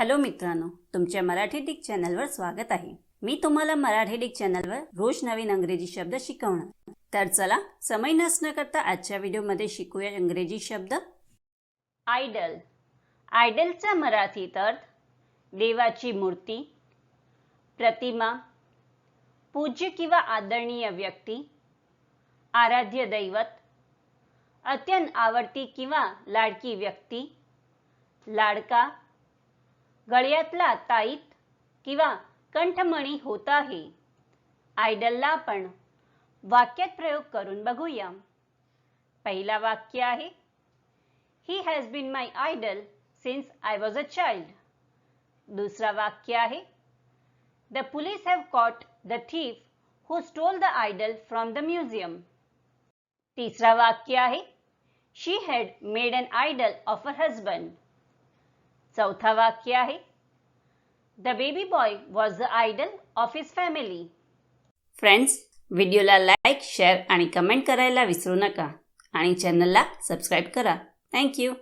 Hello मित्रांनो तुमच्या Marathi Dick चॅनलवर स्वागत आहे. मी तुम्हाला मराठी डिक चॅनलवर रोज नवीन अंग्रेजी शब्द शिकवणार. तर चला समय नसणं करता आजच्या व्हिडिओमध्ये शिकूया इंग्रजी शब्द. आयडल. आयडलचा मराठीत अर्थ देवाची मूर्ती प्रतिमा पूज्य किंवा आदरणीय व्यक्ती आराध्य दैवत अत्यंत आवडती किंवा लाडकी व्यक्ती लाडका गळ्यातला ताईत किंवा कंठमणी होत आहे. आयडलला आपण वाक्यात प्रयोग करून बघूया. पहिला वाक्य आहे he has been my idol since I was a child दुसरा वाक्य आहे the police have caught the thief who stole the idol from the museum तिसरा वाक्य आहे she had made an idol of a husband चौथा वाक्य आहे the baby boy was the idol of his family friends व्हिडिओला like share आणि comment करायला विसरू नका. आणि चॅनलला सबस्क्राईब करा. थँक्यू